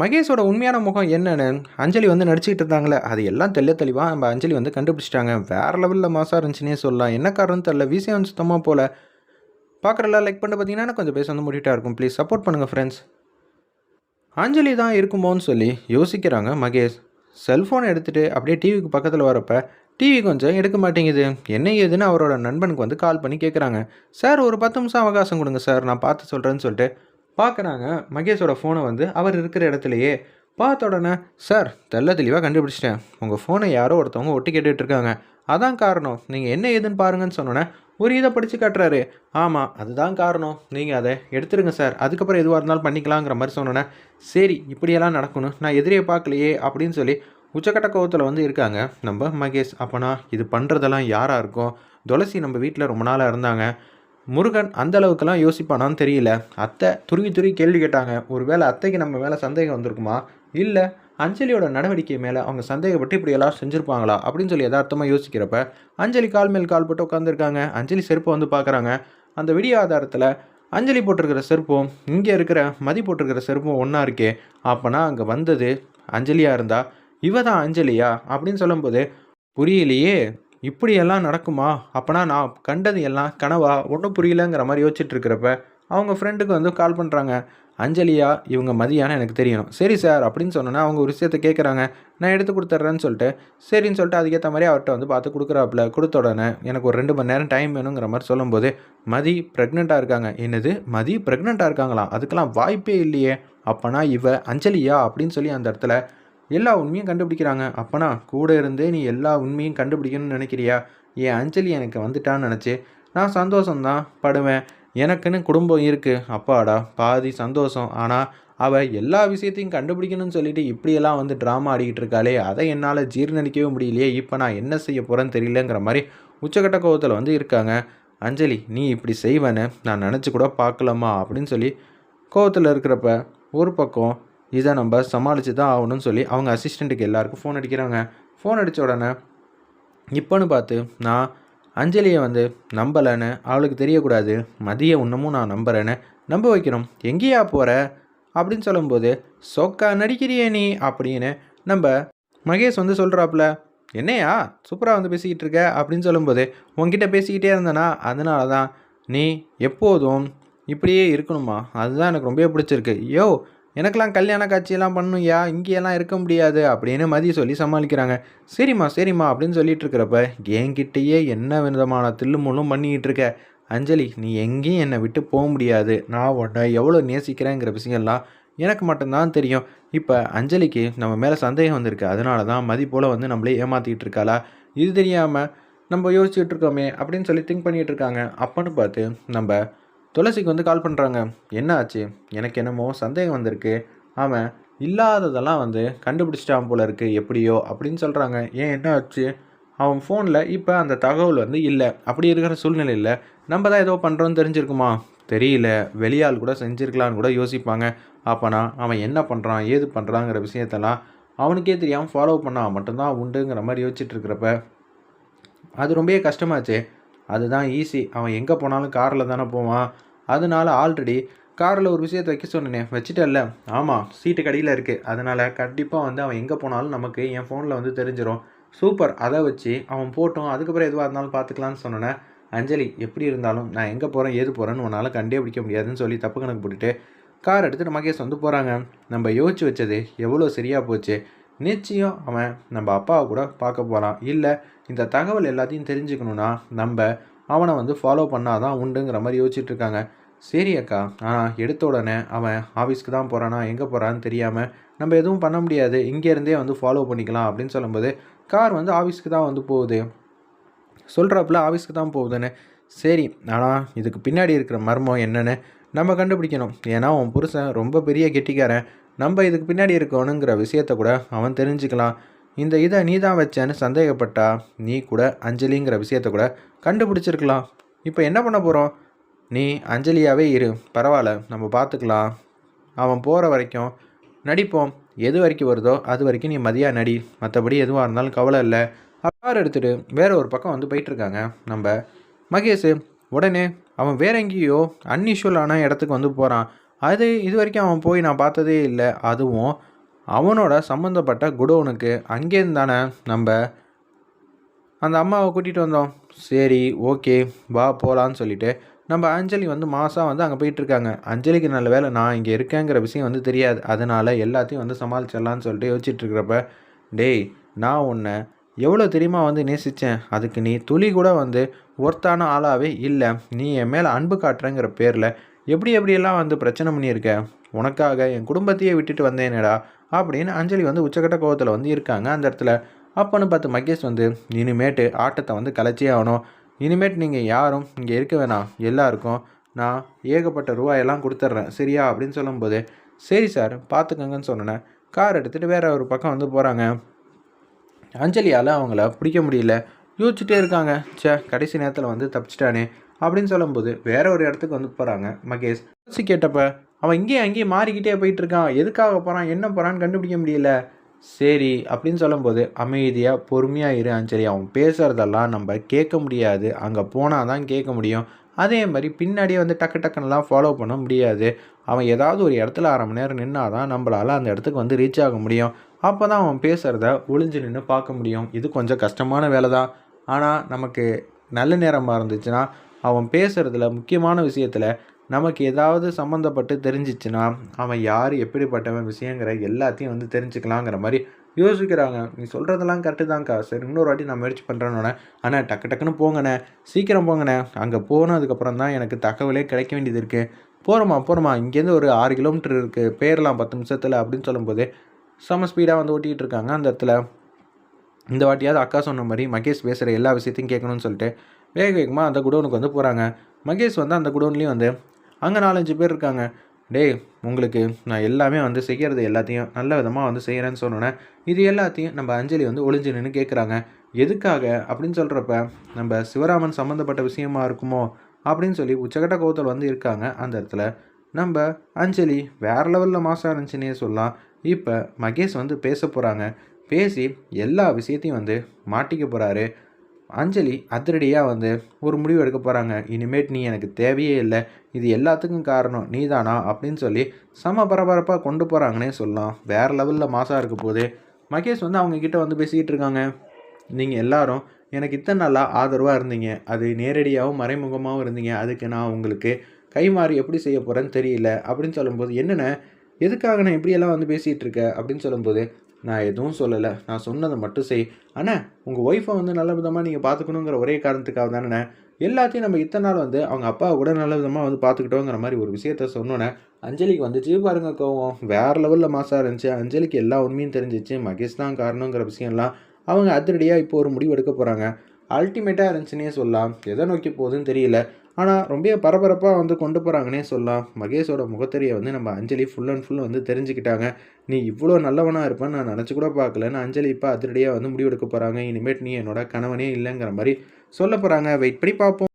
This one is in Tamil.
மகேஷோட உண்மையான முகம் என்னன்னு அஞ்சலி வந்து நடிச்சுக்கிட்டு இருந்தாங்களே அது எல்லாம் தெள்ள தெளிவாக நம்ம அஞ்சலி வந்து கண்டுபிடிச்சிட்டாங்க. வேறு லெவலில் மாசாக இருந்துச்சுன்னே சொல்லலாம். என்ன காரணம் தெரில விஷயம் சுத்தமாக போல். பார்க்குறல லைக் பண்ணி பார்த்தீங்கன்னா கொஞ்சம் பேச வந்து முடிட்டா இருக்கும். ப்ளீஸ் சப்போர்ட் பண்ணுங்கள் ஃப்ரெண்ட்ஸ் அஞ்சலி தான் இருக்குமோன்னு சொல்லி யோசிக்கிறாங்க மகேஷ். செல்ஃபோன் எடுத்துகிட்டு அப்படியே டிவிக்கு பக்கத்தில் வரப்ப டிவி கொஞ்சம் எடுக்க மாட்டேங்குது. என்ன ஏதுன்னு அவரோட நண்பனுக்கு வந்து கால் பண்ணி கேட்குறாங்க சார் ஒரு பத்து நிமிஷம் அவகாசம் கொடுங்க சார் நான் பார்த்து சொல்கிறேன்னு சொல்லிட்டு பார்க்குறாங்க. மகேஷோட ஃபோனை வந்து அவர் இருக்கிற இடத்துலையே. பார்த்த உடனே சார் தெல்ல தெளிவாக கண்டுபிடிச்சிட்டேன். உங்கள் ஃபோனை யாரோ ஒருத்தவங்க ஒட்டி கேட்டுட்ருக்காங்க அதான் காரணம். நீங்கள் என்ன ஏதுன்னு பாருங்கன்னு சொன்னோன்னே ஒரு இதை படித்து காட்டுறாரு. ஆமாம் அதுதான் காரணம். நீங்கள் அதை எடுத்துருங்க சார். அதுக்கப்புறம் எதுவாக இருந்தாலும் பண்ணிக்கலாங்கிற மாதிரி சொன்னோன்னே சரி இப்படியெல்லாம் நடக்கணும். நான் எதிரியை பார்க்கலையே அப்படின்னு சொல்லி உச்சக்கட்ட கோவத்தில் வந்து இருக்காங்க. நம்ம மகேஷ் அப்போனா இது பண்ணுறதெல்லாம் யாராக இருக்கும்? துளசி நம்ம வீட்டில் ரொம்ப நாளாக இருந்தாங்க. முருகன் அந்த அளவுக்குலாம் யோசிப்பானான்னு தெரியல. அத்தை துருவி துருவி கேள்வி கேட்டாங்க. ஒருவேளை அத்தைக்கு நம்ம மேலே சந்தேகம் வந்திருக்குமா? இல்லை அஞ்சலியோட நடவடிக்கை மேலே அவங்க சந்தேகப்பட்டு இப்படி எல்லாம் செஞ்சுருப்பாங்களா? அப்படின்னு சொல்லி யதார்த்தமாக யோசிக்கிறப்ப அஞ்சலி கால் மேல் கால் போட்டு உட்காந்துருக்காங்க அஞ்சலி செருப்பை வந்து பார்க்குறாங்க அந்த விடிய ஆதாரத்தில் அஞ்சலி போட்டிருக்கிற செருப்பும் இங்கே இருக்கிற மதி போட்டிருக்கிற செருப்பும் ஒன்றா இருக்கே. அப்போனா அங்கே வந்தது அஞ்சலியாக இருந்தா இவ தான் அஞ்சலியா? அப்படின்னு சொல்லும்போது புரியலையே. இப்படியெல்லாம் நடக்குமா? அப்போனா நான் கண்டது எல்லாம் கனவா? ஒன்றும் புரியலங்கிற மாதிரி யோசிச்சுட்டு இருக்கிறப்ப அவங்க ஃப்ரெண்டுக்கு வந்து கால் பண்ணுறாங்க அஞ்சலியா இவங்க மதியானம் எனக்கு தெரியணும். சரி சார் அப்படின்னு சொன்னோன்னா அவங்க ஒரு விஷயத்த கேட்குறாங்க நான் எடுத்து கொடுத்துட்றேன்னு சொல்லிட்டு சரின்னு சொல்லிட்டு அதுக்கேற்ற மாதிரி அவர்கிட்ட வந்து பார்த்து கொடுக்குறாப்புல. கொடுத்த உடனே எனக்கு ஒரு ரெண்டு மணி நேரம் டைம் வேணுங்கிற மாதிரி சொல்லும்போது மதி ப்ரெக்னெண்ட்டாக இருக்காங்க. என்னது? மதி ப்ரெக்னெண்ட்டாக இருக்காங்களாம். அதுக்கெல்லாம் வாய்ப்பே இல்லையே. அப்போனா இவ அஞ்சலியா அப்படின்னு சொல்லி அந்த இடத்துல எல்லா உண்மையும் கண்டுபிடிக்கிறாங்க. அப்பனா கூட இருந்தே நீ எல்லா உண்மையும் கண்டுபிடிக்கணும்னு நினைக்கிறியா? என் அஞ்சலி எனக்கு வந்துட்டான்னு நினச்சி நான் சந்தோஷம்தான் படுவேன். எனக்குன்னு குடும்பம் இருக்குது அப்பாடா பாதி சந்தோஷம். ஆனால் அவள் எல்லா விஷயத்தையும் கண்டுபிடிக்கணும்னு சொல்லிட்டு இப்படியெல்லாம் வந்து ட்ராமா ஆடிக்கிட்டு இருக்காளே அதை என்னால் ஜீர்ணிக்கவே முடியலையே. இப்போ நான் என்ன செய்ய போகிறேன்னு தெரியலங்கிற மாதிரி உச்சக்கட்ட கோவத்தில் வந்து இருக்காங்க. அஞ்சலி நீ இப்படி செய்வேன்னு நான் நினச்சி கூட பார்க்கலாமா அப்படின்னு சொல்லி கோவத்தில் இருக்கிறப்ப ஒரு பக்கம் இதை நம்ம சமாளித்து தான் ஆகணும்னு சொல்லி அவங்க அசிஸ்டண்ட்டுக்கு எல்லாருக்கும் ஃபோன் அடிக்கிறாங்க. ஃபோன் அடித்த உடனே இப்போன்னு பார்த்து நான் அஞ்சலியை வந்து நம்பலைன்னு அவளுக்கு தெரியக்கூடாது. மதிய இன்னமும் நான் நம்புறேன்னு நம்ப வைக்கணும். எங்கேயா போகிற அப்படின்னு சொல்லும்போது சொக்கா நடிக்கிறியே நீ? அப்படின்னு நம்ம மகேஷ் வந்து சொல்கிறாப்புல என்னையா? சூப்பராக வந்து பேசிக்கிட்டு இருக்க? அப்படின்னு சொல்லும்போது உங்ககிட்ட பேசிக்கிட்டே இருந்தேனா? அதனால தான். நீ எப்போதும் இப்படியே இருக்கணுமா? அதுதான் எனக்கு ரொம்பவே பிடிச்சிருக்கு. யோ எனக்கெல்லாம் கல்யாண காட்சியெல்லாம் பண்ணுயா இங்கேயெல்லாம் இருக்க முடியாது அப்படின்னு மதி சொல்லி சமாளிக்கிறாங்க. சரிம்மா சரிம்மா அப்படின்னு சொல்லிட்டு இருக்கிறப்ப என்கிட்டயே என்ன விதமான தில்லுமுள்ளும் பண்ணிக்கிட்டு இருக்க? அஞ்சலி நீ எங்கேயும் என்னை விட்டு போக முடியாது. நான் உன்னை எவ்வளோ நேசிக்கிறேங்கிற விஷயம்லாம் எனக்கு மட்டும்தான் தெரியும். இப்போ அஞ்சலிக்கு நம்ம மேலே சந்தேகம் வந்திருக்கு. அதனால தான் மதி போல் வந்து நம்மளே ஏமாற்றிக்கிட்டு இருக்காளா? இது தெரியாமல் நம்ம யோசிச்சுட்டு இருக்கோமே அப்படின்னு சொல்லி திங்க் பண்ணிகிட்டு இருக்காங்க. அப்பன்னு பார்த்து நம்ம துளசிக்கு வந்து கால் பண்ணுறாங்க என்ன ஆச்சு? எனக்கு என்னமோ சந்தேகம் வந்திருக்கு. அவன் இல்லாததெல்லாம் வந்து கண்டுபிடிச்சிட்டான் போல இருக்குது எப்படியோ? அப்படின்னு சொல்கிறாங்க ஏன் என்ன ஆச்சு? அவன் ஃபோனில் இப்போ அந்த தகவல் வந்து இல்லை. அப்படி இருக்கிற சூழ்நிலையில் நம்ம தான் ஏதோ பண்ணுறோன்னு தெரிஞ்சிருக்குமா? தெரியல. வெளியால் கூட செஞ்சுருக்கலான்னு கூட யோசிப்பாங்க. அப்போனா அவன் என்ன பண்ணுறான் ஏது பண்ணுறாங்கிற விஷயத்தெல்லாம் அவனுக்கே தெரியாமல் ஃபாலோ பண்ணால் மட்டும்தான் உண்டுங்கிற மாதிரி யோசிச்சுட்டு இருக்கிறப்ப அது ரொம்பவே கஷ்டமாச்சே. அதுதான் ஈஸி அவன் எங்கே போனாலும் காரில் தானே போவான். அதனால ஆல்ரெடி காரில் ஒரு விஷயத்தை வைக்க சொன்னேனே. வச்சுட்டல ஆமாம் சீட்டு கடியில் இருக்குது அதனால் கண்டிப்பாக வந்து அவன் எங்கே போனாலும் நமக்கு என் ஃபோனில் வந்து தெரிஞ்சிடும் சூப்பர் அதை வச்சு அவன் போட்டோம். அதுக்கப்புறம் எதுவாக இருந்தாலும் பார்த்துக்கலான்னு சொன்னேன். அஞ்சலி எப்படி இருந்தாலும் நான் எங்கே போகிறேன் ஏது போகிறேன்னு உன்னால் கண்டே பிடிக்க முடியாதுன்னு சொல்லி தப்பு கணக்கு போட்டுட்டு கார் எடுத்துகிட்டு மகேஷ் வந்து போகிறாங்க நம்ம யோசிச்சு வச்சது எவ்வளோ சரியாக போச்சு. நிச்சயம் அவன் நம்ம அப்பாவை கூட பார்க்க போகிறான் இல்லை இந்த தகவல் எல்லாத்தையும் தெரிஞ்சுக்கணுன்னா நம்ம அவனை வந்து ஃபாலோ பண்ணாதான் உண்டுங்கிற மாதிரி யோசிச்சுட்டு இருக்காங்க. சரி அக்கா ஆனால் எடுத்த உடனே அவன் ஆஃபீஸ்க்கு தான் போகிறானா எங்கே போகிறான்னு தெரியாமல் நம்ம எதுவும் பண்ண முடியாது. இங்கேருந்தே வந்து ஃபாலோ பண்ணிக்கலாம் அப்படின்னு சொல்லும்போது கார் வந்து ஆஃபீஸ்க்கு தான் வந்து போகுது. சொல்கிறப்பல ஆஃபீஸ்க்கு தான் போகுதுன்னு. சரி ஆனால் இதுக்கு பின்னாடி இருக்கிற மர்மம் என்னென்னு நம்ம கண்டுபிடிக்கணும். ஏன்னா உன் புருஷன் ரொம்ப பெரிய கெட்டிக்காரன். நம்ம இதுக்கு பின்னாடி இருக்கணுங்கிற விஷயத்த கூட அவன் தெரிஞ்சுக்கலாம். இந்த இதை நீ தான் வச்சேன்னு சந்தேகப்பட்டா நீ கூட அஞ்சலிங்கிற விஷயத்த கூட கண்டுபிடிச்சிருக்கலாம். இப்போ என்ன பண்ண போகிறோம் நீ அஞ்சலியாகவே இரு. பரவாயில்ல நம்ம பார்த்துக்கலாம். அவன் போகிற வரைக்கும் நடிப்போம். எது வரைக்கும் வருதோ அது வரைக்கும் நீ மதியாக நடி. மற்றபடி எதுவாக இருந்தாலும் கவலை இல்லை. கார் எடுத்துகிட்டு வேற ஒரு பக்கம் வந்து போயிட்டுருக்காங்க நம்ம மகேஷ் உடனே அவன் வேற எங்கேயோ அன்யூஷுவலான இடத்துக்கு வந்து போகிறான் அது இது வரைக்கும் அவன் போய் நான் பார்த்ததே இல்லை. அதுவும் அவனோட சம்மந்தப்பட்ட குடோனுக்கு. அங்கேருந்து தானே நம்ம அந்த அம்மாவை கூட்டிகிட்டு வந்தோம். சரி ஓகே வா போகலான்னு சொல்லிட்டு நம்ம அஞ்சலி வந்து மாதம் வந்து அங்கே போயிட்டுருக்காங்க அஞ்சலிக்கு நல்ல வேலை நான் இங்கே இருக்கேங்கிற விஷயம் வந்து தெரியாது. அதனால் எல்லாத்தையும் வந்து சமாளிச்சிடலான்னு சொல்லிட்டு யோசிச்சுட்டு இருக்கிறப்ப டேய் நான் உன்னை எவ்வளோ தெரியுமா வந்து நேசித்தேன் அதுக்கு நீ துளி கூட வந்து ஒர்த்தான ஆளாகவே இல்லை. நீ என் மேலே அன்பு காட்டுறேங்கிற பேரில் எப்படி எப்படியெல்லாம் வந்து பிரச்சனை பண்ணியிருக்க? உனக்காக என் குடும்பத்தையே விட்டுட்டு வந்தேனேடா அப்படின்னு அஞ்சலி வந்து உச்சக்கட்ட கோவத்தில் வந்து இருக்காங்க அந்த இடத்துல. அப்போன்னு பார்த்து மகேஷ் வந்து இனிமேட்டு ஆட்டத்தை வந்து கலைச்சே ஆகணும். இனிமேட்டு நீங்கள் யாரும் இங்கே இருக்க வேணாம். எல்லாருக்கும் நான் ஏகப்பட்ட ரூபாயெல்லாம் கொடுத்துட்றேன் சரியா? அப்படின்னு சொல்லும்போது சரி சார் பார்த்துக்கங்கன்னு சொன்னேன். கார் எடுத்துகிட்டு வேற ஒரு பக்கம் வந்து போகிறாங்க அஞ்சலியால் அவங்கள பிடிக்க முடியல. யோசிச்சுட்டே இருக்காங்க. ச்சே கடைசி நேரத்தில் வந்து தப்பிச்சிட்டானே அப்படின்னு சொல்லும்போது வேற ஒரு இடத்துக்கு வந்து போகிறாங்க மகேஷ். யோசிச்சு கேட்டப்ப அவன் இங்கேயும் அங்கேயும் மாறிக்கிட்டே போயிட்டு இருக்கான். எதுக்காக போகிறான் என்ன போகிறான்னு கண்டுபிடிக்க முடியல. சரி அப்படின்னு சொல்லும்போது அமைதியாக பொறுமையாக இரு அஞ்சலி. அவன் பேசுகிறதெல்லாம் நம்ம கேட்க முடியாது. அங்கே போனால் தான் கேட்க முடியும். அதே மாதிரி பின்னாடியே வந்து டக்கு டக்குன்னெலாம் ஃபாலோ பண்ண முடியாது. அவன் ஏதாவது ஒரு இடத்துல அரை மணி நேரம் நின்னால் தான் நம்மளால் அந்த இடத்துக்கு வந்து ரீச் ஆக முடியும். அப்போ தான் அவன் பேசுகிறத ஒளிஞ்சு நின்று பார்க்க முடியும். இது கொஞ்சம் கஷ்டமான வேலை தான் ஆனால் நமக்கு நல்ல நேரமாக இருந்துச்சுன்னா அவன் பேசுகிறதுல முக்கியமான விஷயத்தில் நமக்கு ஏதாவது சம்மந்தப்பட்டு தெரிஞ்சிச்சுன்னா அவன் யார் எப்படிப்பட்டவன் விஷயங்கிற எல்லாத்தையும் வந்து தெரிஞ்சுக்கலாங்கிற மாதிரி யோசிக்கிறாங்க. நீ சொல்கிறதெல்லாம் கரெக்டு தான்க்கா. சரி இன்னொரு வாட்டி நான் முயற்சி பண்ணுறேன்னொன்னே ஆனால் டக்கு டக்குன்னு போங்கண்ணே. சீக்கிரம் போங்கண்ணே. அங்கே போனதுக்கப்புறம் தான் எனக்கு தகவலே கிடைக்க வேண்டியது இருக்குது போகிறோமா போகிறோமா இங்கேருந்து ஒரு ஆறு கிலோமீட்டர் இருக்குது பேரலாம் பத்து நிமிஷத்தில் அப்படின்னு சொல்லும்போது செம ஸ்பீடாக வந்து ஓட்டிகிட்டு இருக்காங்க அந்த இடத்துல இந்த வாட்டியாவது அக்கா சொன்ன மாதிரி மகேஷ் பேசுகிற எல்லா விஷயத்தையும் கேட்கணும்னு சொல்லிட்டு வேக வேகமாக அந்த குடோனுக்கு வந்து போகிறாங்க மகேஷ் வந்து அந்த குடோன்லேயும் வந்து அங்கே நாலஞ்சு பேர் இருக்காங்க. டேய் உங்களுக்கு நான் எல்லாமே வந்து செய்கிறது எல்லாத்தையும் நல்ல விதமாக வந்து செய்கிறேன்னு சொன்னோன்னே இது எல்லாத்தையும் நம்ம அஞ்சலி வந்து ஒளிஞ்சு நின்று கேட்குறாங்க எதுக்காக? அப்படின்னு சொல்கிறப்ப நம்ம சிவராமன் சம்மந்தப்பட்ட விஷயமா இருக்குமோ? அப்படின்னு சொல்லி உச்சகட்ட கோவத்தில் வந்து இருக்காங்க. அந்த இடத்துல நம்ம அஞ்சலி வேறு லெவலில் மாசாக இருந்துச்சுன்னே சொல்லலாம். இப்போ மகேஷ் வந்து பேச போகிறாங்க பேசி எல்லா விஷயத்தையும் வந்து மாட்டிக்க போகிறாரு அஞ்சலி அதிரடியாக வந்து ஒரு முடிவு எடுக்க போகிறாங்க இனிமேட் நீ எனக்கு தேவையே இல்லை. இது எல்லாத்துக்கும் காரணம் நீதானா அப்படின்னு சொல்லி செம பரபரப்பாக கொண்டு போகிறாங்கன்னே சொல்லலாம். வேறு லெவலில் மாசாக இருக்க போது மகேஷ் வந்து அவங்கக்கிட்ட வந்து பேசிக்கிட்டு இருக்காங்க. நீங்கள் எல்லாரும் எனக்கு இத்தனை நாளாக ஆதரவாக இருந்தீங்க. அது நேரடியாகவும் மறைமுகமாகவும் இருந்தீங்க. அதுக்கு நான் உங்களுக்கு கை மாறி எப்படி செய்ய போகிறேன்னு தெரியல அப்படின்னு சொல்லும்போது என்னென்ன எதுக்காக நான் இப்படியெல்லாம் வந்து பேசிகிட்டு இருக்க? அப்படின்னு சொல்லும்போது நான் எதுவும் சொல்லலை. நான் சொன்னதை மட்டும் செய். ஆனால் உங்கள் ஒய்ஃபை வந்து நல்ல விதமாக நீங்கள் பார்த்துக்கணுங்கிற ஒரே காரணத்துக்காக தானே எல்லாத்தையும் நம்ம இத்தனை நாள் வந்து அவங்க அப்பாவை கூட நல்ல விதமாக வந்து பார்த்துக்கிட்டோங்கிற மாதிரி ஒரு விஷயத்த சொன்னோன்னே அஞ்சலிக்கு வந்துச்சு பாருங்க கோவம். வேறு லெவலில் மாசாக இருந்துச்சு. அஞ்சலிக்கு எல்லா உண்மையும் தெரிஞ்சிச்சு. மகேஷ் தான் காரணங்கிற விஷயம்லாம் அவங்க அதிரடியாக இப்போ ஒரு முடிவு எடுக்க போகிறாங்க அல்டிமேட்டாக இருந்துச்சுன்னே சொல்லலாம். எதை நோக்கி போகுதுன்னு தெரியல. ஆனால் ரொம்ப பரபரப்பாக வந்து கொண்டு போகிறாங்கன்னே சொல்லலாம். மகேஷோட முகத்தறியை வந்து நம்ம அஞ்சலி ஃபுல் அண்ட் ஃபுல் வந்து தெரிஞ்சுக்கிட்டாங்க. நீ இவ்வளோ நல்லவனாக இருப்பேன்னு நான் நினச்சி கூட பார்க்கலன்னு அஞ்சலி இப்போ அதிரடியாக வந்து முடிவெடுக்க போகிறாங்க இனிமேட் நீ என்னோட கணவனே இல்லைங்கிற மாதிரி சொல்ல போகிறாங்க வெயிட் பண்ணி பார்ப்போம்.